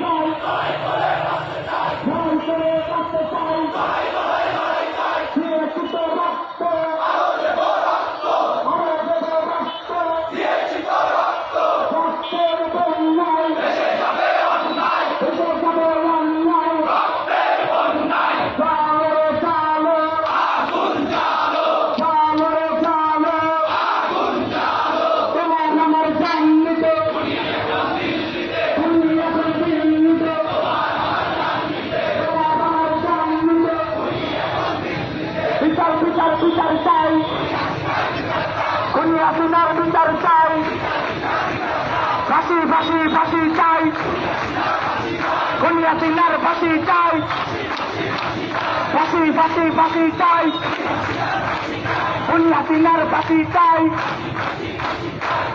চাই চাই বিচার বিচার চাই। খুনিয়া সিনার বিচার চাই। ফাঁসি ফাঁসি ফাঁসি চাই। খুনিয়া সিনার ফাঁসি চাই। ফাঁসি ফাঁসি ফাঁসি চাই। খুনিয়া সিনার ফাঁসি চাই।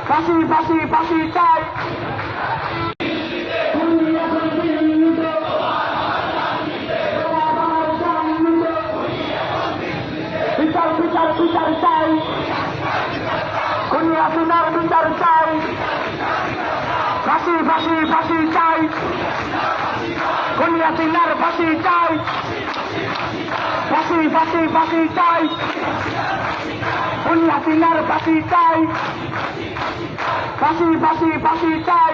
ফাঁসি ফাঁসি ফাঁসি চাই। খুনিয়া সিনার বিচার চাই। ফাঁসি ফাঁসি ফাঁসি চাই। খুনিয়া সিনার ফাঁসি চাই। ফাঁসি ফাঁসি ফাঁসি চাই। খুনিয়া সিনার ফাঁসি চাই। ফাঁসি ফাঁসি ফাঁসি চাই।